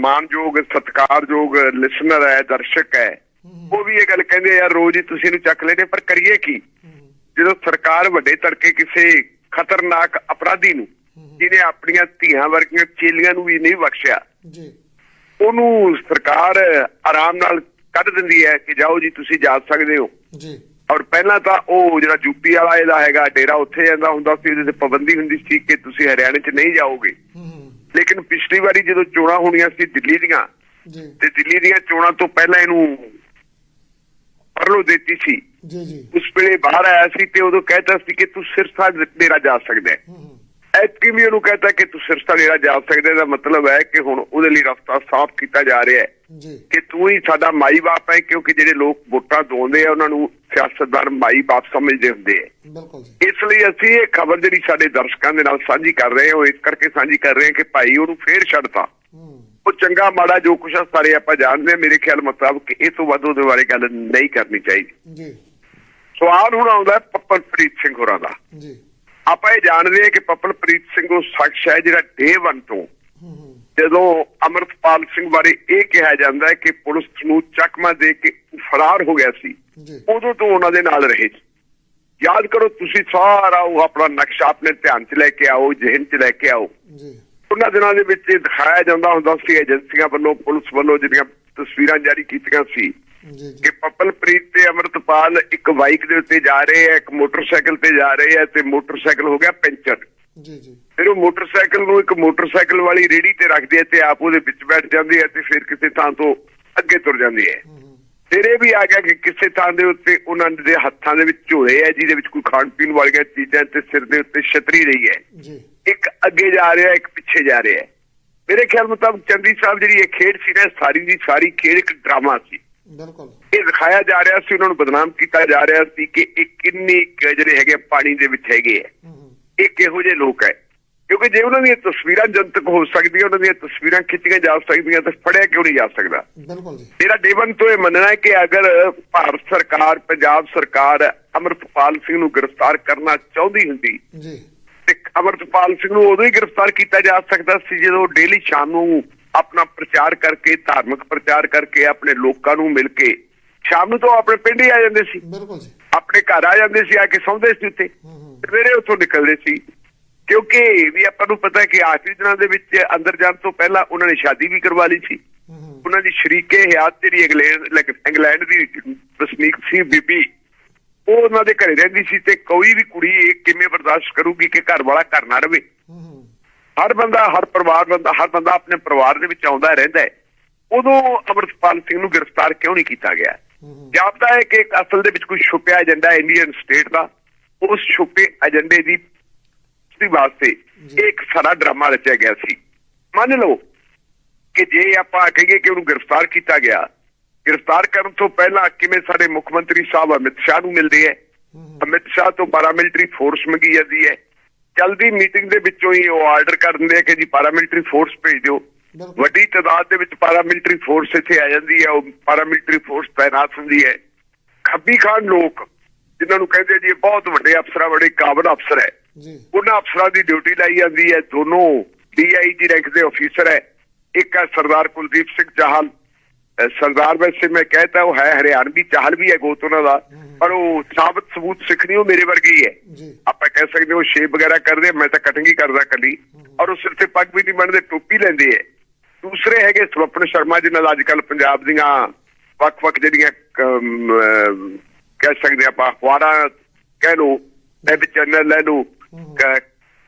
ਮਾਨਯੋਗ ਸਤਿਕਾਰਯੋਗ ਲਿਸਨਰ ਹੈ ਦਰਸ਼ਕ ਹੈ। ਉਹ ਵੀ ਇਹ ਗੱਲ ਕਹਿੰਦੇ ਆ, ਯਾਰ ਰੋਜ਼ ਹੀ ਤੁਸੀਂ ਇਹਨੂੰ ਚੱਕ ਲੈਨੇ ਪਰ ਕਰੀਏ ਕੀ? ਜਦੋਂ ਸਰਕਾਰ ਵੱਡੇ ਤੜਕੇ ਕਿਸੇ ਖਤਰਨਾਕ ਅਪਰਾਧੀ ਨੂੰ ਜਿਹਨੇ ਆਪਣੀਆਂ ਧੀਆਂ ਵਰਗੀਆਂ ਚੇਲੀਆਂ ਨੂੰ ਵੀ ਨਹੀਂ ਬਖਸ਼ਿਆ ਜੀ। ਉਹਨੂੰ ਸਰਕਾਰ ਆਰਾਮ ਨਾਲ ਕੱਢ ਦਿੰਦੀ ਹੈ ਕਿ ਜਾਓ ਜੀ ਤੁਸੀਂ ਜਾ ਸਕਦੇ ਹੋ। ਜੀ। ਔਰ ਪਹਿਲਾਂ ਤਾਂ ਉਹ ਜਿਹੜਾ ਯੂਪੀ ਵਾਲਾ ਇਹਦਾ ਹੈਗਾ ਡੇਰਾ ਉੱਥੇ ਜਾਂਦਾ ਹੁੰਦਾ ਸੀ ਇਹਦੇ ਤੇ ਪਾਬੰਦੀ ਹੁੰਦੀ ਸੀ ਕਿ ਤੁਸੀਂ ਹਰਿਆਣੇ 'ਚ ਨਹੀਂ ਜਾਓਗੇ। ਲੇਕਿਨ ਪਿਛਲੀ ਵਾਰੀ ਜਦੋਂ ਚੋਣਾਂ ਹੋਣੀਆਂ ਸੀ ਦਿੱਲੀ ਦੀਆਂ ਜੀ। ਤੇ ਦਿੱਲੀ ਦੀਆਂ ਚੋਣਾਂ ਤੋਂ ਪਹਿਲਾਂ ਇਹਨੂੰ ਪਰਲੋ ਦਿੱਤੀ ਸੀ। ਜੀ ਜੀ। ਉਸ ਵੇਲੇ ਬਾਹਰ ਆਇਆ ਸੀ ਤੇ ਉਦੋਂ ਕਹਿਤਾ ਸੀ ਕਿ ਤੂੰ ਸਿਰਸਾ ਡੇਰਾ ਜਾ ਸਕਦਾ ਹੈ। ਹੂੰ ਹੂੰ ਐਤਕੀ ਵੀ ਉਹਨੂੰ ਕਹਿਤਾ ਕਿ ਤੂੰ ਸਿਰਸਾ ਡੇਰਾ ਜਾ ਸਕਦਾ ਇਹਦਾ ਮਤਲਬ ਹੈ ਕਿ ਹੁਣ ਉਹਦੇ ਲਈ ਰਸਤਾ ਸਾਫ਼ ਕੀਤਾ ਜਾ ਰਿਹਾ ਹੈ। ਕਿ ਤੂੰ ਹੀ ਸਾਡਾ ਮਾਈ ਬਾਪ ਹੈ ਕਿਉਂਕਿ ਜਿਹੜੇ ਲੋਕ ਵੋਟਾਂ ਦੋਂਦੇ ਆ ਉਹਨਾਂ ਨੂੰ ਸਿਆਸਤਦਾਨ ਮਾਈ ਬਾਪ ਸਮਝਦੇ ਹੁੰਦੇ ਆ। ਇਸ ਲਈ ਅਸੀਂ ਇਹ ਖਬਰ ਜਿਹੜੀ ਸਾਡੇ ਦਰਸ਼ਕਾਂ ਦੇ ਨਾਲ ਸਾਂਝੀ ਕਰ ਰਹੇ ਹਾਂ ਉਹ ਇਸ ਕਰਕੇ ਸਾਂਝੀ ਕਰ ਰਹੇ ਹਾਂ ਕਿ ਭਾਈ ਉਹਨੂੰ ਫੇਰ ਛੱਡਤਾ। ਉਹ ਚੰਗਾ ਮਾੜਾ ਜੋ ਕੁਛ ਆ ਸਾਰੇ ਆਪਾਂ ਜਾਣਦੇ ਹਾਂ ਮੇਰੇ ਖਿਆਲ ਮੁਤਾਬਕ ਇਹ ਤੋਂ ਵੱਧ ਉਹਦੇ ਬਾਰੇ ਗੱਲ ਨਹੀਂ ਕਰਨੀ ਚਾਹੀਦੀ। ਜੀ। ਸਵਾਲ ਹੁਣ ਆਉਂਦਾ ਹੈ ਪੱਪਲਪ੍ਰੀਤ ਸਿੰਘ ਹੋਰਾਂ ਦਾ। ਜੀ। ਆਪਾਂ ਇਹ ਜਾਣਦੇ ਹਾਂ ਕਿ ਪੱਪਲਪ੍ਰੀਤ ਸਿੰਘ ਉਹ ਸ਼ਖਸ ਹੈ ਜਿਹੜਾ ਡੇ 1 ਤੋਂ। ਜਦੋਂ ਅਮਰਤਪਾਲ ਸਿੰਘ ਬਾਰੇ ਇਹ ਕਿਹਾ ਜਾਂਦਾ ਹੈ ਕਿ ਪੁਲਿਸ ਨੂੰ ਚੱਕਮਾ ਦੇ ਕੇ ਫਰਾਰ ਹੋ ਗਿਆ ਸੀ ਉਦੋਂ ਤੋਂ ਉਹਨਾਂ ਦੇ ਨਾਲ ਰਹੇ ਯਾਦ ਕਰੋ ਤੁਸੀਂ ਸਾਰਾ ਉਹ ਆਪਣਾ ਨਕਸ਼ਾ ਆਪਣੇ ਧਿਆਨ 'ਚ ਲੈ ਕੇ ਆਓ ਜ਼ਿਹਨ 'ਚ ਲੈ ਕੇ ਆਓ। ਉਹਨਾਂ ਦਿਨਾਂ ਦੇ ਵਿੱਚ ਦਿਖਾਇਆ ਜਾਂਦਾ ਹੁੰਦਾ ਸੀ ਏਜੰਸੀਆਂ ਵੱਲੋਂ ਪੁਲਿਸ ਵੱਲੋਂ ਜਿਹੜੀਆਂ ਤਸਵੀਰਾਂ ਜਾਰੀ ਕੀਤੀਆਂ ਸੀ। ਕਿ ਪੱਪਲਪ੍ਰੀਤ ਤੇ ਅਮਰਤਪਾਲ ਇੱਕ ਬਾਈਕ ਦੇ ਉੱਤੇ ਜਾ ਰਹੇ ਆ ਇੱਕ ਮੋਟਰਸਾਈਕਲ ਤੇ ਜਾ ਰਹੇ ਆ ਤੇ ਮੋਟਰਸਾਈਕਲ ਹੋ ਗਿਆ ਪੈਂਚਰ। ਜੀ ਜੀ। ਫਿਰ ਉਹ ਮੋਟਰਸਾਈਕਲ ਨੂੰ ਇੱਕ ਮੋਟਰਸਾਈਕਲ ਵਾਲੀ ਰੇੜੀ ਤੇ ਰੱਖਦੇ ਆ ਤੇ ਆਪ ਉਹਦੇ ਵਿੱਚ ਬੈਠ ਜਾਂਦੇ ਆ ਤੇ ਫਿਰ ਕਿਸੇ ਥਾਂ ਤੋਂ ਅੱਗੇ ਤੁਰ ਜਾਂਦੇ ਆ। ਇਹ ਵੀ ਆ ਗਿਆ ਕਿ ਕਿਸੇ ਥਾਂ ਦੇ ਉੱਤੇ ਉਹਨਾਂ ਦੇ ਹੱਥਾਂ ਦੇ ਵਿੱਚ ਝੋਲੇ ਆ ਜਿਹਦੇ ਵਿੱਚ ਕੋਈ ਖਾਣ ਪੀਣ ਵਾਲੀਆਂ ਚੀਜ਼ਾਂ ਤੇ ਸਿਰ ਦੇ ਉੱਤੇ ਛਤਰੀ ਰਹੀ ਹੈ। ਜੀ। ਇੱਕ ਅੱਗੇ ਜਾ ਰਿਹਾ ਇੱਕ ਪਿੱਛੇ ਜਾ ਰਿਹਾ। ਮੇਰੇ ਖਿਆਲ ਮੁਤਾਬਕ ਚੰਦੀ ਸਾਹਿਬ ਜਿਹੜੀ ਇਹ ਖੇਡ ਸੀ ਨਾ ਸਾਰੀ ਦੀ ਸਾਰੀ ਖੇਡ ਇੱਕ ਡਰਾਮਾ ਸੀ। ਬਿਲਕੁਲ। ਇਹ ਦਿਖਾਇਆ ਜਾ ਰਿਹਾ ਸੀ ਉਹਨਾਂ ਨੂੰ ਬਦਨਾਮ ਕੀਤਾ ਜਾ ਰਿਹਾ ਸੀ ਕਿ ਇਹ ਕਿੰਨੀ ਜਿਹੜੇ ਹੈਗੇ ਪਾਣੀ ਦੇ ਵਿੱਚ ਹੈਗੇ ਹੂੰ ਇਹ ਕਿਹੋ ਜਿਹੇ ਲੋਕ ਹੈ ਕਿਉਂਕਿ ਜੇ ਉਹਨਾਂ ਦੀਆਂ ਤਸਵੀਰਾਂ ਜਨਤਕ ਹੋ ਸਕਦੀਆਂ ਉਹਨਾਂ ਦੀਆਂ ਤਸਵੀਰਾਂ ਖਿੱਚੀਆਂ ਜਾ ਸਕਦੀਆਂ ਤਾਂ ਫੜਿਆ ਕਿਉਂ ਨਹੀਂ ਜਾ ਸਕਦਾ? ਬਿਲਕੁਲ ਜੀ। ਮੇਰਾ ਦੇਵਨ ਤੋਂ ਇਹ ਮੰਨਣਾ ਹੈ ਕਿ ਅਗਰ ਭਾਰਤ ਸਰਕਾਰ ਪੰਜਾਬ ਸਰਕਾਰ ਅਮਰਪਾਲ ਸਿੰਘ ਨੂੰ ਗ੍ਰਿਫਤਾਰ ਕਰਨਾ ਚਾਹੁੰਦੀ ਹੁੰਦੀ ਜੀ। ਤੇ ਅਮਰਪਾਲ ਸਿੰਘ ਨੂੰ ਉਦੋਂ ਹੀ ਗ੍ਰਿਫਤਾਰ ਕੀਤਾ ਜਾ ਸਕਦਾ ਸੀ ਜਦੋਂ ਡੇਲੀ ਸ਼ਾਮ ਨੂੰ ਆਪਣਾ ਪ੍ਰਚਾਰ ਕਰਕੇ ਧਾਰਮਿਕ ਪ੍ਰਚਾਰ ਕਰਕੇ ਆਪਣੇ ਲੋਕਾਂ ਨੂੰ ਮਿਲ ਕੇ ਸ਼ਾਮ ਨੂੰ ਤਾਂ ਆਪਣੇ ਪਿੰਡ ਹੀ ਆ ਜਾਂਦੇ ਸੀ। ਬਿਲਕੁਲ ਜੀ। ਆਪਣੇ ਘਰ ਆ ਜਾਂਦੇ ਸੀ ਆ ਕੇ ਸੌਂਦੇ ਸੀ ਉੱਤੇ ਸਵੇਰੇ ਉੱਥੋਂ ਨਿਕਲਦੇ ਸੀ। ਕਿਉਂਕਿ ਵੀ ਆਪਾਂ ਨੂੰ ਪਤਾ ਹੈ ਕਿ ਆਖਰੀ ਦਿਨਾਂ ਦੇ ਵਿੱਚ ਅੰਦਰ ਜਾਣ ਤੋਂ ਪਹਿਲਾਂ ਉਹਨਾਂ ਨੇ ਸ਼ਾਦੀ ਵੀ ਕਰਵਾ ਲਈ ਸੀ। ਉਹਨਾਂ ਦੀ ਸ਼ਰੀਕੇ ਹਯਾਤ ਜਿਹੜੀ ਇੰਗਲੈਂਡ ਇੰਗਲੈਂਡ ਦੀ ਵਸਨੀਕ ਸੀ ਬੀਬੀ ਉਹ ਉਹਨਾਂ ਦੇ ਘਰੇ ਰਹਿੰਦੀ ਸੀ ਤੇ ਕੋਈ ਵੀ ਕੁੜੀ ਇਹ ਕਿਵੇਂ ਬਰਦਾਸ਼ਤ ਕਰੂਗੀ ਕਿ ਘਰ ਵਾਲਾ ਘਰ ਨਾ ਰਵੇ। ਹਰ ਬੰਦਾ ਹਰ ਪਰਿਵਾਰ ਬੰਦਾ ਹਰ ਬੰਦਾ ਆਪਣੇ ਪਰਿਵਾਰ ਦੇ ਵਿੱਚ ਆਉਂਦਾ ਰਹਿੰਦਾ ਹੈ। ਉਦੋਂ ਅਮਰਪਾਲ ਸਿੰਘ ਨੂੰ ਗ੍ਰਿਫਤਾਰ ਕਿਉਂ ਨਹੀਂ ਕੀਤਾ ਗਿਆ? ਜਾਪਦਾ ਹੈ ਕਿ ਅਸਲ ਦੇ ਵਿੱਚ ਕੋਈ ਛੁਪਿਆ ਏਜੰਡਾ ਇੰਡੀਅਨ ਸਟੇਟ ਦਾ। ਉਸ ਛੁਪੇ ਏਜੰਡੇ ਦੀ ਦੀ ਵਾਸਤੇ ਇੱਕ ਸਾਰਾ ਡਰਾਮਾ ਰਚਿਆ ਗਿਆ ਸੀ। ਮੰਨ ਲਓ ਕਿ ਜੇ ਆਪਾਂ ਕਹੀਏ ਕਿ ਉਹਨੂੰ ਗ੍ਰਿਫਤਾਰ ਕੀਤਾ ਗਿਆ ਗ੍ਰਿਫਤਾਰ ਕਰਨ ਤੋਂ ਪਹਿਲਾਂ ਕਿਵੇਂ ਸਾਡੇ ਮੁੱਖ ਮੰਤਰੀ ਸਾਹਿਬ ਅਮਿਤ ਸ਼ਾਹ ਨੂੰ ਮਿਲਦੇ ਹੈ? ਅਮਿਤ ਸ਼ਾਹ ਤੋਂ ਪਾਰਾਮਿਲਟਰੀ ਫੋਰਸ ਮੰਗੀ ਜਾਂਦੀ ਹੈ। ਜਲਦੀ ਮੀਟਿੰਗ ਦੇ ਵਿੱਚੋਂ ਹੀ ਉਹ ਆਰਡਰ ਕਰ ਦਿੰਦੇ ਆ ਕਿ ਜੀ ਪਾਰਾਮਿਲਟਰੀ ਫੋਰਸ ਭੇਜ। ਦਿਓ ਵੱਡੀ ਤਾਦਾਦ ਦੇ ਵਿੱਚ ਪਾਰਾਮਿਲਟਰੀ ਫੋਰਸ ਇੱਥੇ ਆ ਜਾਂਦੀ ਹੈ ਉਹ ਪਾਰਾਮਿਲਟਰੀ ਫੋਰਸ ਤਾਇਨਾਤ ਹੁੰਦੀ ਹੈ। ਖੱਬੀ ਖਾਨ ਲੋਕ ਜਿਨ੍ਹਾਂ ਨੂੰ ਕਹਿੰਦੇ ਜੀ ਬਹੁਤ ਵੱਡੇ ਅਫਸਰ ਬੜੇ ਕਾਬਲ ਅਫਸਰ ਹੈ। ਉਹਨਾਂ ਅਫਸਰਾਂ ਦੀ ਡਿਊਟੀ ਲਾਈ ਜਾਂਦੀ ਹੈ। ਦੋਨੋਂ ਡੀਆਈਜੀ ਰੈਂਕ ਦੇ ਅਫੀਸਰ ਹੈ। ਇੱਕ ਹੈ ਸਰਦਾਰ ਕੁਲਦੀਪ ਸਿੰਘ ਚਾਹਲ ਸਰਦਾਰ ਵੈਸੇ ਮੈਂ ਕਹਤਾ ਉਹ ਹੈ ਹਰਿਆਣਵੀ ਚਾਹਲ ਵੀ ਹੈ ਗੋਤ ਉਹਨਾਂ ਦਾ ਪਰ ਉਹ ਸਾਬਤ ਸਬੂਤ ਸਿੱਖਣੀ ਉਹ ਮੇਰੇ ਵਰਗੀ ਹੈ ਆਪਾਂ ਕਹਿ ਸਕਦੇ ਹਾਂ ਉਹ ਸ਼ੇਪ ਵਗੈਰਾ ਕਰਦੇ ਮੈਂ ਤਾਂ ਕਟਿੰਗ ਕਰਦਾ ਕੱਲੀ ਔਰ ਉਹ ਸਿਰ ਤੇ ਪੱਗ ਵੀ ਨਹੀਂ ਬੰਨਦੇ ਟੋਪੀ ਲੈਂਦੇ ਐ ਦੂਸਰੇ ਹੈਗੇ ਸਵਪਨ ਸ਼ਰਮਾ ਜੀ ਨਾਲ ਅੱਜ ਕੱਲ ਪੰਜਾਬ ਦੀਆਂ ਵੱਖ-ਵੱਖ ਜਿਹੜੀਆਂ ਕਹਿ ਸਕਦੇ ਆਪਾਂ ਅਖਬਾਰਾਂ ਕਹਿ ਲਓ ਵੈਬ ਚੈਨਲ ਲੈ ਲਓ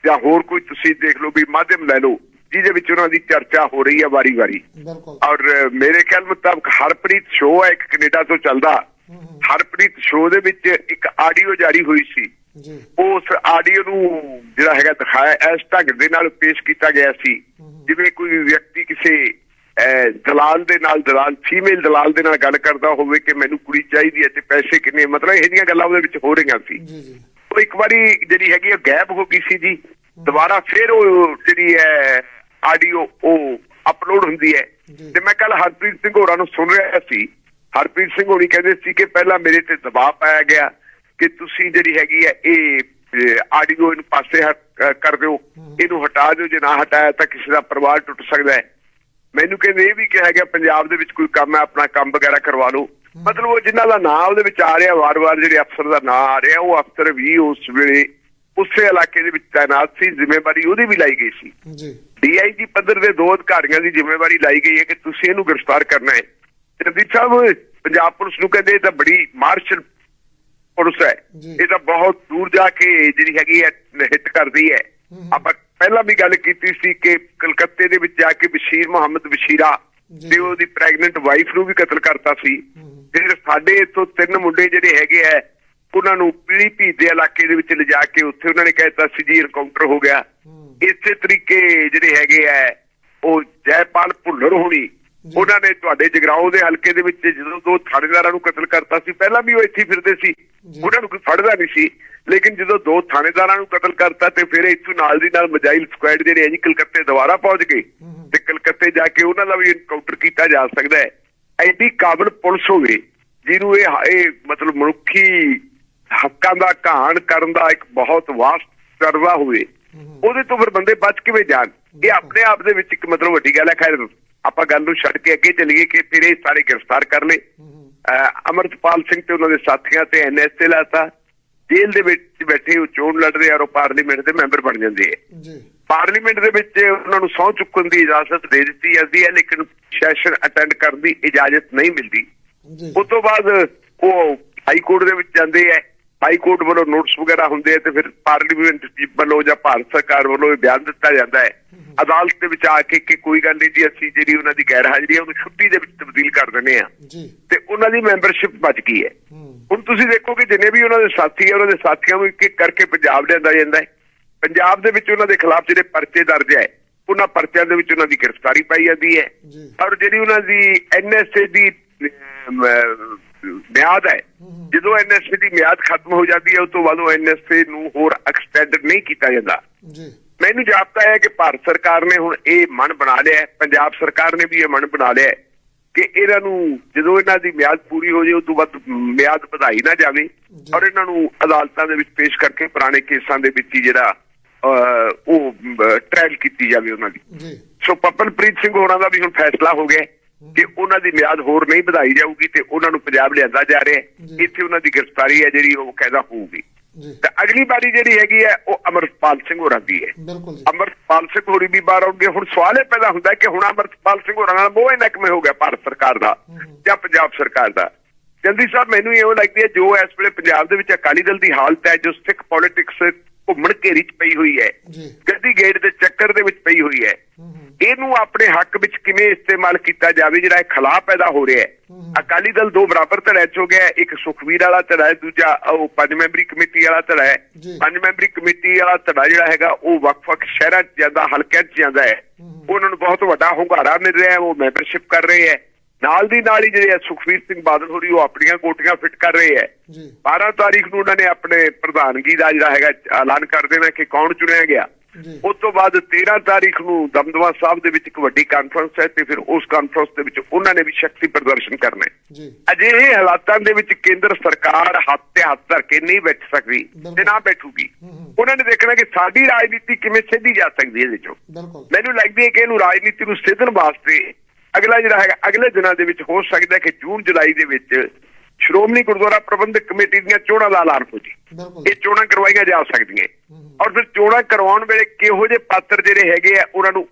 ਜਾਂ ਹੋਰ ਕੋਈ ਤੁਸੀਂ ਦੇਖ ਲਓ ਵੀ ਮਾਧਿਅਮ ਲੈ ਲਓ। ਜਿਹਦੇ ਵਿੱਚ ਉਹਨਾਂ ਦੀ ਚਰਚਾ ਹੋ ਰਹੀ ਹੈ ਵਾਰੀ-ਵਾਰੀ ਬਿਲਕੁਲ। ਔਰ ਮੇਰੇ ਖਿਆਲ ਮੁਤਾਬਕ ਹਰਪ੍ਰੀਤ ਸ਼ੋਅ ਹੈ ਇੱਕ ਕੈਨੇਡਾ ਤੋਂ ਚੱਲਦਾ। ਹਰਪ੍ਰੀਤ ਸ਼ੋਅ ਦੇ ਵਿੱਚ ਇੱਕ ਆਡੀਓ ਜਾਰੀ ਹੋਈ ਸੀ। ਜੀ। ਉਸ ਆਡੀਓ ਨੂੰ ਜਿਹੜਾ ਹੈਗਾ ਦਿਖਾਇਆ ਇਸ ਢੰਗ ਦੇ ਨਾਲ ਪੇਸ਼ ਕੀਤਾ ਗਿਆ ਸੀ। ਜਿਵੇਂ ਕੋਈ ਵਿਅਕਤੀ ਕਿਸੇ ਦਲਾਲ ਦੇ ਨਾਲ ਦਲਾਲ ਫੀਮੇਲ ਦਲਾਲ ਦੇ ਨਾਲ ਗੱਲ ਕਰਦਾ ਹੋਵੇ ਕਿ ਮੈਨੂੰ ਕੁੜੀ ਚਾਹੀਦੀ ਹੈ ਤੇ ਪੈਸੇ ਕਿੰਨੇ ਮਤਲਬ ਇਹ ਜਿਹੀਆਂ ਗੱਲਾਂ ਉਹਦੇ ਵਿੱਚ ਹੋ ਰਹੀਆਂ ਸੀ। ਜੀ ਜੀ। ਉਹ ਇੱਕ ਵਾਰੀ ਜਿਹੜੀ ਹੈਗੀ ਉਹ ਗਾਇਬ ਹੋ ਗਈ ਸੀ ਜੀ। ਦੁਬਾਰਾ ਫਿਰ ਉਹ ਜਿਹੜੀ ਹੈ ਆਡੀਓ ਉਹ ਅਪਲੋਡ ਹੁੰਦੀ ਹੈ। ਤੇ ਮੈਂ ਕੱਲ ਹਰਪ੍ਰੀਤ ਸਿੰਘ ਹੋਰਾਂ ਨੂੰ ਸੁਣ ਰਿਹਾ ਸੀ। ਹਰਪ੍ਰੀਤ ਸਿੰਘ ਹੋਣੀ ਕਹਿੰਦੇ ਸੀ ਕਿ ਪਹਿਲਾਂ ਮੇਰੇ ਤੇ ਦਬਾਅ ਪਾਇਆ ਗਿਆ ਕਿ ਤੁਸੀਂ ਜਿਹੜੀ ਹੈਗੀ ਹੈ ਇਹ ਆਡੀਓ ਇਹਨੂੰ ਪਾਸੇ ਕਰ ਦਿਓ। ਇਹਨੂੰ ਹਟਾ ਦਿਓ। ਜੇ ਨਾ ਹਟਾਇਆ ਤਾਂ ਕਿਸੇ ਦਾ ਪਰਿਵਾਰ ਟੁੱਟ ਸਕਦਾ ਹੈ। ਮੈਨੂੰ ਕਹਿੰਦੇ ਇਹ ਵੀ ਕਿਹਾ ਗਿਆ ਪੰਜਾਬ ਦੇ ਵਿੱਚ ਕੋਈ ਕੰਮ ਹੈ ਆਪਣਾ ਕੰਮ ਵਗੈਰਾ ਕਰਵਾ ਲਓ। ਮਤਲਬ ਉਹ ਜਿਨ੍ਹਾਂ ਦਾ ਨਾਮ ਉਹਦੇ ਵਿੱਚ ਆ ਰਿਹਾ ਵਾਰ-ਵਾਰ ਜਿਹੜੇ ਅਫਸਰ ਦਾ ਨਾਮ ਆ ਰਿਹਾ ਉਹ ਅਫਸਰ ਵੀ ਉਸ ਵੇਲੇ ਉਸੇ ਇਲਾਕੇ ਦੇ ਵਿੱਚ ਤਾਇਨਾਤ ਸੀ ਜ਼ਿੰਮੇਵਾਰੀ ਉਹਦੀ ਵੀ ਲਾਈ ਗਈ ਸੀ। ਜੀ। ਡੀਆਈਜੀ ਪੱਧਰ ਦੇ ਦੋ ਅਧਿਕਾਰੀਆਂ ਦੀ ਜ਼ਿੰਮੇਵਾਰੀ ਲਾਈ ਗਈ ਹੈ ਕਿ ਤੁਸੀਂ ਇਹਨੂੰ ਗ੍ਰਿਫਤਾਰ ਕਰਨਾ ਹੈ। ਰਣਜੀਤ ਸਾਹਿਬ ਪੰਜਾਬ ਪੁਲਿਸ ਨੂੰ ਕਹਿੰਦੇ ਇਹ ਤਾਂ ਬੜੀ ਮਾਰਸ਼ਲ ਪੁਲਿਸ ਹੈ। ਇਹ ਤਾਂ ਬਹੁਤ ਦੂਰ ਜਾ ਕੇ ਜਿਹੜੀ ਹੈਗੀ ਹੈ ਹਿੱਟ ਕਰਦੀ ਹੈ। ਆਪਾਂ ਪਹਿਲਾਂ ਵੀ ਗੱਲ ਕੀਤੀ ਸੀ ਕਿ ਕਲਕੱਤੇ ਦੇ ਵਿੱਚ ਜਾ ਕੇ ਬਸ਼ੀਰ ਮੁਹੰਮਦ ਬਸ਼ੀਰਾ। ਤੇ ਉਹਦੀ ਪ੍ਰੈਗਨੈਂਟ ਵਾਈਫ ਨੂੰ ਵੀ ਕਤਲ ਕਰਤਾ ਸੀ। ਫਿਰ ਸਾਡੇ ਇੱਥੋਂ ਤਿੰਨ ਮੁੰਡੇ ਜਿਹੜੇ ਹੈਗੇ ਆ ਉਹਨਾਂ ਨੂੰ ਪੀਲੀਭੀਤ ਦੇ ਇਲਾਕੇ ਦੇ ਵਿੱਚ ਲਿਜਾ ਕੇ ਉੱਥੇ ਉਹਨਾਂ ਨੇ ਕਹਿਤਾ ਸੀ ਜੀ ਐਨਕਾਊਂਟਰ ਹੋ ਗਿਆ। ਇਸੇ ਤਰੀਕੇ ਜਿਹੜੇ ਹੈਗੇ ਆ ਉਹ ਜੈਪਾਲ ਭੁੱਲਰ ਹੋਣੀ। ਉਹਨਾਂ ਨੇ ਤੁਹਾਡੇ ਜਗਰਾਉਂ ਦੇ ਹਲਕੇ ਦੇ ਵਿੱਚ ਜਦੋਂ ਦੋ ਥਾਣੇਦਾਰਾਂ ਨੂੰ ਕਤਲ ਕਰਤਾ ਸੀ ਪਹਿਲਾਂ ਵੀ ਉਹ ਇੱਥੇ ਫਿਰਦੇ ਸੀ। ਉਹਨਾਂ ਨੂੰ ਕੋਈ ਫੜਦਾ ਨਹੀਂ ਸੀ ਲੇਕਿਨ ਜਦੋਂ ਦੋ ਥਾਣੇਦਾਰਾਂ ਨੂੰ ਕਤਲ ਕਰਤਾ ਤੇ ਫਿਰ ਇੱਥੋਂ ਨਾਲ ਦੀ ਨਾਲ ਮਜਾਇਲ ਸਕੁਐਡ ਜਿਹੜੇ ਹੈ ਜੀ ਕਲਕੱਤੇ ਦੁਬਾਰਾ ਪਹੁੰਚ ਗਏ ਤੇ ਕਲਕੱਤੇ ਜਾ ਕੇ ਉਹਨਾਂ ਦਾ ਵੀ ਐਨਕਾਊਂਟਰ ਕੀਤਾ ਜਾ ਸਕਦਾ ਹੈ ਐਡੀ ਕਾਬਲ ਪੁਲਿਸ ਹੋਵੇ ਜਿਹਨੂੰ ਇਹ ਇਹ ਮਤਲਬ ਮਨੁੱਖੀ ਹੱਕਾਂ ਦਾ ਘਾਣ ਕਰਨ ਦਾ ਇੱਕ ਬਹੁਤ ਵਾਸਟ ਸਰਵਾ ਹੋਵੇ ਉਹਦੇ ਤੋਂ ਫਿਰ ਬੰਦੇ ਬਚ ਕਿਵੇਂ ਜਾਣ? ਇਹ ਆਪਣੇ ਆਪ ਦੇ ਵਿੱਚ ਇੱਕ ਮਤਲਬ ਵੱਡੀ ਗੱਲ ਹੈ ਖੈਰ ਆਪਾਂ ਗੱਲ ਨੂੰ ਛੱਡ ਕੇ ਅੱਗੇ ਚੱਲੀਏ ਕਿ ਇਹ ਸਾਰੇ ਗ੍ਰਿਫਤਾਰ ਕਰ ਲਏ। ਅਮਰਤਪਾਲ ਸਿੰਘ ਤੇ ਉਹਨਾਂ ਦੇ ਸਾਥੀਆਂ ਤੇ ਐਨਐਸਏ ਲਾਤਾ। ਜੇਲ੍ਹ ਦੇ ਵਿੱਚ ਬੈਠੇ ਉਹ ਚੋਣ ਲੜ ਰਹੇ ਆ ਔਰ ਉਹ ਪਾਰਲੀਮੈਂਟ ਦੇ ਮੈਂਬਰ ਬਣ ਜਾਂਦੇ ਆ। ਜੀ। ਪਾਰਲੀਮੈਂਟ ਦੇ ਵਿੱਚ ਉਹਨਾਂ ਨੂੰ ਸਹੁੰ ਚੁੱਕਣ ਦੀ ਇਜਾਜ਼ਤ ਦੇ ਦਿੱਤੀ ਜਾਂਦੀ ਹੈ ਲੇਕਿਨ ਸੈਸ਼ਨ ਅਟੈਂਡ ਕਰਨ ਦੀ ਇਜਾਜ਼ਤ ਨਹੀਂ ਮਿਲਦੀ। ਉਸ ਤੋਂ ਬਾਅਦ ਉਹ ਹਾਈ ਕੋਰਟ ਦੇ ਵਿੱਚ ਜਾਂਦੇ ਆ ਹਾਈ ਕੋਰਟ ਵੱਲੋਂ ਨੋਟਿਸ ਵਗੈਰਾ ਹੁੰਦੇ ਆ ਤੇ ਫਿਰ ਪਾਰਲੀਮੈਂਟ ਵੱਲੋਂ ਜਾਂ ਭਾਰਤ ਸਰਕਾਰ ਵੱਲੋਂ ਇਹ ਬਿਆਨ ਦਿੱਤਾ ਜਾਂਦਾ ਹੈ। ਅਦਾਲਤ ਦੇ ਵਿੱਚ ਆ ਕੇ ਕਿ ਕੋਈ ਗੱਲ ਨਹੀਂ ਜੀ ਅਸੀਂ ਜਿਹੜੀ ਉਹਨਾਂ ਦੀ ਗੈਰ ਹਾਜ਼ਰੀ ਹੈ ਉਹਨੂੰ ਛੁੱਟੀ ਦੇ ਵਿੱਚ ਤਬਦੀਲ ਕਰ ਦਿੰਦੇ ਆ। ਜੀ। ਤੇ ਉਹਨਾਂ ਦੀ ਮੈਂਬਰਸ਼ਿਪ ਬਚ ਗਈ ਹੈ। ਹੁਣ ਤੁਸੀਂ ਦੇਖੋ ਕਿ ਜਿੰਨੇ ਵੀ ਉਹਨਾਂ ਦੇ ਸਾਥੀ ਹੈ ਉਹਨਾਂ ਦੇ ਸਾਥੀਆਂ ਨੂੰ ਇੱਕ ਇੱਕ ਕਰਕੇ ਪੰਜਾਬ ਲਿਆਂਦਾ ਜਾਂਦਾ ਹੈ। ਪੰਜਾਬ ਦੇ ਵਿੱਚ ਉਹਨਾਂ ਦੇ ਖਿਲਾਫ ਜਿਹੜੇ ਪਰਚੇ ਦਰਜ ਹੈ ਉਹਨਾਂ ਪਰਚਿਆਂ ਦੇ ਵਿੱਚ ਉਹਨਾਂ ਦੀ ਗ੍ਰਿਫਤਾਰੀ ਪਾਈ ਜਾਂਦੀ ਹੈ। ਔਰ ਜਿਹੜੀ ਉਹਨਾਂ ਦੀ ਐਨਐਸਏ ਦੀ ਮਿਆਦ ਹੈ ਜਦੋਂ ਐਨਐਸਏ ਦੀ ਮਿਆਦ ਖਤਮ ਹੋ ਜਾਂਦੀ ਹੈ ਉਸ ਤੋਂ ਬਾਅਦ ਉਹ ਐਨਐਸਏ ਨੂੰ ਹੋਰ ਐਕਸਟੈਂਡ ਨਹੀਂ ਕੀਤਾ ਜਾਂਦਾ। ਜੀ। ਮੈਨੂੰ ਜਾਪਦਾ ਹੈ ਕਿ ਭਾਰਤ ਸਰਕਾਰ ਨੇ ਹੁਣ ਇਹ ਮਨ ਬਣਾ ਲਿਆ ਹੈ ਪੰਜਾਬ ਸਰਕਾਰ ਨੇ ਵੀ ਇਹ ਮਨ ਬਣਾ ਲਿਆ ਹੈ ਕਿ ਇਹਨਾਂ ਨੂੰ ਜਦੋਂ ਇਹਨਾਂ ਦੀ ਮਿਆਦ ਪੂਰੀ ਹੋ ਜਾਏ ਉਸ ਤੋਂ ਬਾਅਦ ਮਿਆਦ ਵਧਾਈ ਨਾ ਜਾਵੇ ਜੀ। ਔਰ ਇਹਨਾਂ ਨੂੰ ਅਦਾਲਤਾਂ ਦੇ ਵਿੱਚ ਪੇਸ਼ ਕਰਕੇ ਪੁਰਾਣੇ ਕੇਸਾਂ ਦੇ ਵਿੱਚ ਹੀ ਜਿਹੜਾ ਉਹ ਟ੍ਰਾਇਲ ਕੀਤੀ ਜਾਵੇ ਉਹਨਾਂ ਦੀ। ਜੀ। ਸੋ ਪਪਨਪ੍ਰੀਤ ਸਿੰਘ ਹੋਰਾਂ ਦਾ ਵੀ ਹੁਣ ਫੈਸਲਾ ਹੋ ਗਿਆ ਕਿ ਉਹਨਾਂ ਦੀ ਮਿਆਦ ਹੋਰ ਨਹੀਂ ਵਧਾਈ ਜਾਊਗੀ ਤੇ ਉਹਨਾਂ ਨੂੰ ਪੰਜਾਬ ਲਿਆਂਦਾ ਜਾ ਰਿਹਾ ਹੈ। ਇੱਥੇ ਉਹਨਾਂ ਦੀ ਗ੍ਰਿਫਤਾਰੀ ਹੈ ਜਿਹੜੀ ਉਹ ਕਾਇਦਾ ਹੋਊਗੀ। ਤੇ ਅਗਲੀ ਵਾਰੀ ਜਿਹੜੀ ਹੈਗੀ ਹੈ ਉਹ ਅਮਰਪਾਲ ਸਿੰਘ ਹੋਰਾਂ ਦੀ ਹੈ। ਅਮਰਪਾਲ ਸਿੰਘ ਹੋਰੀ ਵੀ ਬਾਹਰ ਆਉਣਗੇ। ਹੁਣ ਸਵਾਲ ਇਹ ਪੈਦਾ ਹੁੰਦਾ ਕਿ ਹੁਣ ਅਮਰਪਾਲ ਸਿੰਘ ਹੋਰਾਂ ਨਾਲ ਮੋਹ ਇੰਨਾ ਕਿਵੇਂ ਹੋ ਗਿਆ ਭਾਰਤ ਸਰਕਾਰ ਦਾ ਜਾਂ ਪੰਜਾਬ ਸਰਕਾਰ ਦਾ? ਜਲਦੀ ਸਾਹਿਬ ਮੈਨੂੰ ਇਹੋ ਲੱਗਦੀ ਹੈ ਜੋ ਇਸ ਵੇਲੇ ਪੰਜਾਬ ਦੇ ਵਿੱਚ ਅਕਾਲੀ ਦਲ ਦੀ ਹਾਲਤ ਹੈ ਜੋ ਸਿੱਖ ਪੋਲਿਟਿਕਸ ਘੁੰਮਣ ਘੇਰੀ ਚ ਪਈ ਹੋਈ ਹੈ ਗੱਦੀ ਗੇਟ ਦੇ ਚੱਕਰ ਦੇ ਵਿੱਚ ਪਈ ਹੋਈ ਹੂੰ। ਇਹਨੂੰ ਆਪਣੇ ਹੱਕ ਵਿੱਚ ਕਿਵੇਂ ਇਸਤੇਮਾਲ ਕੀਤਾ ਜਾਵੇ ਜਿਹੜਾ ਇਹ ਖਲਾਅ ਪੈਦਾ ਹੋ ਰਿਹਾ ਹੈ। ਅਕਾਲੀ ਦਲ ਦੋ ਬਰਾਬਰ ਧੜਿਆਂ ਚ ਹੋ ਗਿਆ। ਇੱਕ ਸੁਖਵੀਰ ਵਾਲਾ ਧੜਾ ਹੈ ਦੂਜਾ ਉਹ ਪੰਜ ਮੈਂਬਰੀ ਕਮੇਟੀ ਵਾਲਾ ਧੜਾ ਹੈ। ਪੰਜ ਮੈਂਬਰੀ ਕਮੇਟੀ ਵਾਲਾ ਧੜਾ ਜਿਹੜਾ ਹੈਗਾ ਉਹ ਵੱਖ-ਵੱਖ ਸ਼ਹਿਰਾਂ 'ਚ ਜਾਂਦਾ ਹਲਕਿਆਂ 'ਚ ਜਾਂਦਾ ਹੈ। ਉਹਨਾਂ ਨੂੰ ਬਹੁਤ ਵੱਡਾ ਹੁੰਗਾਰਾ ਮਿਲ ਰਿਹਾ ਹੈ ਉਹ ਮੈਂਬਰਸ਼ਿਪ ਕਰ ਰਹੇ ਹੈ। ਨਾਲ ਦੀ ਨਾਲ ਹੀ ਜਿਹੜੇ ਸੁਖਵੀਰ ਸਿੰਘ ਬਾਦਲ ਹੋਰੀ ਉਹ ਆਪਣੀਆਂ ਕੋਟੀਆਂ ਫਿੱਟ ਕਰ ਰਹੇ ਹੈ। ਜੀ। 12 ਤਾਰੀਖ ਨੂੰ ਉਹਨਾਂ ਨੇ ਆਪਣੇ ਪ੍ਰਧਾਨਗੀ ਦਾ ਜਿਹੜਾ ਹੈਗਾ ਐਲਾਨ ਕਰ ਦੇਣਾ ਕਿ ਕੌਣ ਚੁਣਿਆ ਗਿਆ। ਉਸ ਤੋਂ ਬਾਅਦ 13 ਤਾਰੀਖ ਨੂੰ ਦਮਦਮਾ ਸਾਹਿਬ ਦੇ ਵਿੱਚ ਇੱਕ ਵੱਡੀ ਕਾਨਫਰੰਸ ਹੈ ਤੇ ਫਿਰ ਉਸ ਕਾਨਫਰੰਸ ਦੇ ਵਿੱਚ ਉਹਨਾਂ ਨੇ ਵੀ ਸ਼ਕਤੀ ਪ੍ਰਦਰਸ਼ਨ ਕਰਨਾ। ਹੈ ਜੀ। ਅਜਿਹੇ ਹਾਲਾਤਾਂ ਦੇ ਵਿੱਚ ਕੇਂਦਰ ਸਰਕਾਰ ਹੱਥ ਤੇ ਹੱਥ ਧਰ ਕੇ ਨਹੀਂ ਬੈਠ ਸਕਦੀ ਤੇ ਨਾ ਬੈਠੂਗੀ। ਉਹਨਾਂ ਨੇ ਦੇਖਣਾ ਕਿ ਸਾਡੀ ਰਾਜਨੀਤੀ ਕਿਵੇਂ ਸਿੱਧੀ ਜਾ ਸਕਦੀ ਹੈ ਇਹਦੇ ਚੋਂ। ਮੈਨੂੰ ਲੱਗਦੀ ਹੈ ਕਿ ਇਹਨੂੰ ਰਾਜਨੀਤੀ ਨੂੰ ਸਿੱਧਣ ਵਾਸਤੇ ਅਗਲਾ ਜਿਹੜਾ ਹੈਗਾ ਅਗਲੇ ਦਿਨਾਂ ਦੇ ਵਿੱਚ ਹੋ ਸਕਦਾ ਹੈ ਕਿ ਜੂਨ ਜੁਲਾਈ ਦੇ ਵਿੱਚ ਸ਼੍ਰੋਮਣੀ ਗੁਰਦੁਆਰਾ ਪ੍ਰਬੰਧਕ ਕਮੇਟੀ ਦੀਆਂ ਚੋਣਾਂ ਦਾ ਐਲਾਨ ਹੋ ਜੇ। ਇਹ ਚੋਣਾਂ ਕਰਵਾਈਆਂ ਜਾ ਸਕਦੀਆਂ। ਔਰ ਫਿਰ ਚੋਣਾਂ ਕਰਵਾਉਣ ਵੇਲੇ ਕਿਹੋ ਜਿਹੇ ਪਾਤਰ ਜਿਹੜੇ ਹੈਗੇ ਆ ਉਹਨਾਂ ਨੂੰ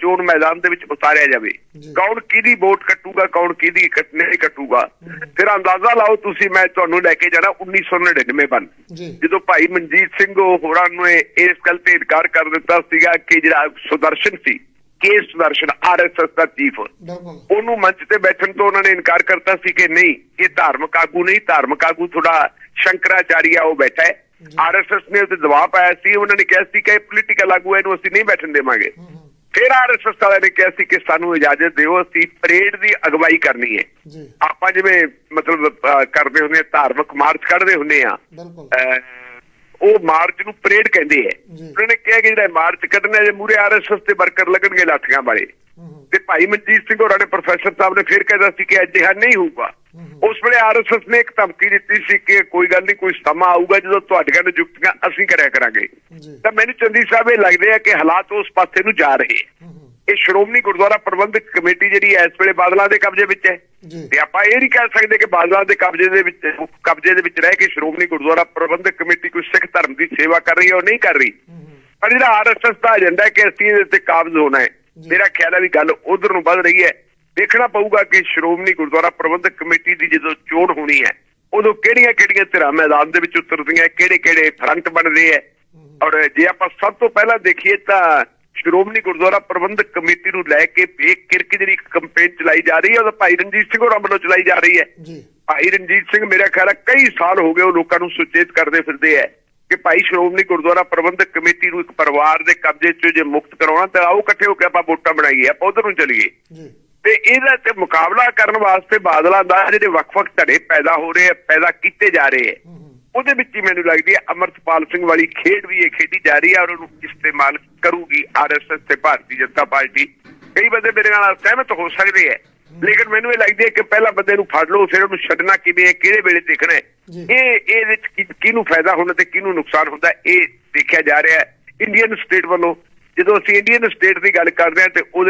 ਚੋਣ ਮੈਦਾਨ ਦੇ ਵਿੱਚ ਉਤਾਰਿਆ ਜਾਵੇ। ਕੌਣ ਕਿਹਦੀ ਵੋਟ ਕੱਟੂਗਾ ਕੌਣ ਕਿਹਦੀ ਨਹੀਂ ਕੱਟੂਗਾ। ਫਿਰ ਅੰਦਾਜ਼ਾ ਲਾਓ ਤੁਸੀਂ ਮੈਂ ਤੁਹਾਨੂੰ ਲੈ ਕੇ ਜਾਣਾ 1999 ਬਣ। ਜੀ। ਜਦੋਂ ਭਾਈ ਮਨਜੀਤ ਸਿੰਘ ਹੋਰਾਂ ਨੂੰ ਇਸ ਗੱਲ ਤੇ ਇਨਕਾਰ ਕਰ ਦਿੱਤਾ ਸੀਗਾ ਕਿ ਜਿਹੜਾ ਸੁਦਰਸ਼ਨ ਸੀ ਕੇ ਸੁਦਰਸ਼ਨ ਆਰਐਸਐਸ ਦਾ ਚੀਫ ਉਹਨੂੰ ਮੰਚ ਤੇ ਬੈਠਣ ਤੋਂ ਉਹਨਾਂ ਨੇ ਇਨਕਾਰ ਕਰਤਾ ਸੀ ਕਿ ਨਹੀਂ ਇਹ ਧਾਰਮਿਕ ਆਗੂ ਨਹੀਂ ਧਾਰਮਿਕ ਆਗੂ ਥੋੜਾ ਸ਼ੰਕਰਾਚਾਰੀਆ ਉਹ ਬੈਠਾ ਹੈ। ਆਰਐਸਐਸ ਨੇ ਉਹਤੇ ਦਬਾਅ ਪਾਇਆ ਸੀ ਉਹਨਾਂ ਨੇ ਕਿਹਾ ਸੀ ਕਿ ਇਹ ਪੋਲੀਟੀਕਲ ਆਗੂ ਹੈ, ਇਹਨੂੰ ਅਸੀਂ ਨਹੀਂ ਬੈਠਣ ਦੇਵਾਂਗੇ। ਫਿਰ ਆਰਐਸਐਸ ਵਾਲਿਆਂ ਨੇ ਕਿਹਾ ਸੀ ਕਿ ਸਾਨੂੰ ਇਜਾਜ਼ਤ ਦਿਓ ਅਸੀਂ ਪਰੇਡ ਦੀ ਅਗਵਾਈ ਕਰਨੀ ਹੈ। ਆਪਾਂ ਜਿਵੇਂ ਮਤਲਬ ਕਰਦੇ ਹੁੰਦੇ ਆ ਧਾਰਮਿਕ ਮਾਰਚ ਕੱਢਦੇ ਹੁੰਦੇ ਆ ਉਹ ਮਾਰਚ ਨੂੰ ਪਰੇਡ ਕਹਿੰਦੇ ਜੀ। ਉਹਨਾਂ ਨੇ ਕਿਹਾ ਕਿ ਜਿਹੜਾ ਮਾਰਚ ਕੱਢਣਾ ਜੇ ਮੂਰੇ ਆਰਐਸਐਸ ਦੇ ਵਰਕਰ ਲੱਗਣਗੇ ਲਾਠੀਆਂ ਵਾਲੇ। ਤੇ ਭਾਈ ਮਨਜੀਤ ਸਿੰਘ ਹੋਰਾਂ ਨੇ ਪ੍ਰੋਫੈਸਰ ਸਾਹਿਬ ਨੇ ਫਿਰ ਕਹਿਦਾ ਸੀ ਕਿ ਅਜਿਹਾ ਨਹੀਂ ਹੋਊਗਾ। ਉਸ ਵੇਲੇ ਆਰਐਸਐਸ ਨੇ ਇੱਕ ਧਮਕੀ ਦਿੱਤੀ ਸੀ ਕਿ ਕੋਈ ਗੱਲ ਨਹੀਂ ਕੋਈ ਸਮਾਂ ਆਊਗਾ ਜਦੋਂ ਤੁਹਾਡੀਆਂ ਨਿਯੁਕਤੀਆਂ ਅਸੀਂ ਕਰਿਆ ਕਰਾਂਗੇ। ਤਾਂ ਮੈਨੂੰ ਚੰਦੀ ਸਾਹਿਬ ਇਹ ਲੱਗਦੇ ਆ ਕਿ ਹਾਲਾਤ ਉਸ ਪਾਸੇ ਨੂੰ ਜਾ ਰਹੇ ਇਹ ਸ਼੍ਰੋਮਣੀ ਗੁਰਦੁਆਰਾ ਪ੍ਰਬੰਧਕ ਕਮੇਟੀ ਜਿਹੜੀ ਹੈ ਇਸ ਵੇਲੇ ਬਾਦਲਾਂ ਦੇ ਕਬਜ਼ੇ ਵਿੱਚ ਹੈ ਤੇ ਆਪਾਂ ਇਹ ਨਹੀਂ ਕਹਿ ਸਕਦੇ ਕਿ ਬਾਦਲਾਂ ਦੇ ਕਬਜ਼ੇ ਦੇ ਵਿੱਚ ਕਬਜ਼ੇ ਦੇ ਵਿੱਚ ਰਹਿ ਕੇ ਸ਼੍ਰੋਮਣੀ ਗੁਰਦੁਆਰਾ ਪ੍ਰਬੰਧਕ ਕਮੇਟੀ ਕੋਈ ਸਿੱਖ ਧਰਮ ਦੀ ਸੇਵਾ ਕਰ ਰਹੀ ਹੈ ਉਹ ਨਹੀਂ ਕਰ ਰਹੀ। ਪਰ ਜਿਹੜਾ ਆਰਐਸਐਸ ਦਾ ਏਜੰਡਾ ਹੈ ਕਿ ਅਸੀਂ ਇਹਦੇ ਤੇ ਕਾਬਜ਼ ਹੋਣਾ ਹੈ। ਮੇਰਾ ਖਿਆਲ ਹੈ ਵੀ ਗੱਲ ਉਧਰ ਨੂੰ ਵੱਧ ਰਹੀ ਹੈ। ਦੇਖਣਾ ਪਊਗਾ ਕਿ ਸ਼੍ਰੋਮਣੀ ਗੁਰਦੁਆਰਾ ਪ੍ਰਬੰਧਕ ਕਮੇਟੀ ਦੀ ਜਦੋਂ ਚੋਣ ਹੋਣੀ ਹੈ ਉਦੋਂ ਕਿਹੜੀਆਂ ਕਿਹੜੀਆਂ ਧਿਰਾਂ ਮੈਦਾਨ ਦੇ ਵਿੱਚ ਉਤਰਦੀਆਂ ਕਿਹੜੇ ਕਿਹੜੇ ਫਰੰਟ ਬਣਦੇ ਹੈ। ਔਰ ਜੇ ਆਪਾਂ ਸਭ ਤੋਂ ਪਹਿਲਾਂ ਦੇਖੀਏ ਤਾਂ ਸ਼੍ਰੋਮਣੀ ਗੁਰਦੁਆਰਾ ਪ੍ਰਬੰਧਕ ਕਮੇਟੀ ਨੂੰ ਲੈ ਕੇ ਬੇਕ ਕਿਰਕ ਜਿਹੜੀ ਇੱਕ ਕੰਪੇਨ ਚਲਾਈ ਜਾ ਰਹੀ ਹੈ ਉਹ ਭਾਈ ਰਣਜੀਤ ਸਿੰਘ ਹੋਰਾਂ ਵੱਲੋਂ ਚਲਾਈ ਜਾ ਰਹੀ ਹੈ। ਜੀ। ਭਾਈ ਰਣਜੀਤ ਸਿੰਘ ਮੇਰਾ ਖਿਆਲ ਹੈ ਕਈ ਸਾਲ ਹੋ ਗਏ ਉਹ ਲੋਕਾਂ ਨੂੰ ਸੁਚੇਤ ਕਰਦੇ ਫਿਰਦੇ ਐ ਕਿ ਭਾਈ ਸ਼੍ਰੋਮਣੀ ਗੁਰਦੁਆਰਾ ਪ੍ਰਬੰਧਕ ਕਮੇਟੀ ਨੂੰ ਇੱਕ ਪਰਿਵਾਰ ਦੇ ਕਬਜ਼ੇ ਚੋਂ ਜੇ ਮੁਕਤ ਕਰਾਉਣਾ ਤਾਂ ਆਓ ਇਕੱਠੇ ਹੋ ਕੇ ਆਪਾਂ ਵੋਟਾਂ ਬਣਾਈਏ ਆਪਾਂ ਉਧਰ ਨੂੰ ਚੱਲੀਏ। ਜੀ। ਤੇ ਇਹਦਾ ਤੇ ਮੁਕਾਬਲਾ ਕਰਨ ਵਾਸਤੇ ਬਾਦਲਾਂ ਦਾ ਜਿਹੜੇ ਵੱਖ-ਵੱਖ ਧੜੇ ਪੈਦਾ ਹੋ ਰਹੇ ਆ ਪੈਦਾ ਕੀਤੇ ਜਾ ਰਹੇ ਆ। ਉਹਦੇ ਵਿੱਚ ਹੀ ਮੈਨੂੰ ਲੱਗਦੀ ਹੈ ਅਮਰਤਪਾਲ ਸਿੰਘ ਵਾਲੀ ਖੇਡ ਵੀ ਇਹ ਖੇਡੀ ਜਾ ਰਹੀ ਹੈ ਔਰ ਉਹਨੂੰ ਇਸਤੇਮਾਲ ਕਰੂਗੀ ਆਰਐਸਐਸ ਤੇ ਭਾਰਤੀ ਜਨਤਾ ਪਾਰਟੀ। ਕਈ ਬੰਦੇ ਮੇਰੇ ਨਾਲ ਸਹਿਮਤ ਹੋ ਸਕਦੇ ਹੈ। ਲੇਕਿਨ ਮੈਨੂੰ ਇਹ ਲੱਗਦੀ ਹੈ ਕਿ ਪਹਿਲਾਂ ਬੰਦੇ ਨੂੰ ਫੜ ਲਓ ਫਿਰ ਉਹਨੂੰ ਛੱਡਣਾ ਕਿਵੇਂ ਹੈ ਕਿਹੜੇ ਵੇਲੇ ਦੇਖਣਾ। ਇਹ ਇਹ ਵਿੱਚ ਕਿਹਨੂੰ ਫਾਇਦਾ ਹੁੰਦਾ ਤੇ ਕਿਹਨੂੰ ਨੁਕਸਾਨ ਹੁੰਦਾ ਇਹ ਦੇਖਿਆ ਜਾ ਰਿਹਾ ਹੈ। ਇੰਡੀਅਨ ਸਟੇਟ ਵੱਲੋਂ ਜਦੋਂ ਅਸੀਂ ਇੰਡੀਅਨ ਸਟੇਟ ਦੀ ਗੱਲ ਕਰਦੇ ਹਾਂ ਤੇ ਉਹਦੇ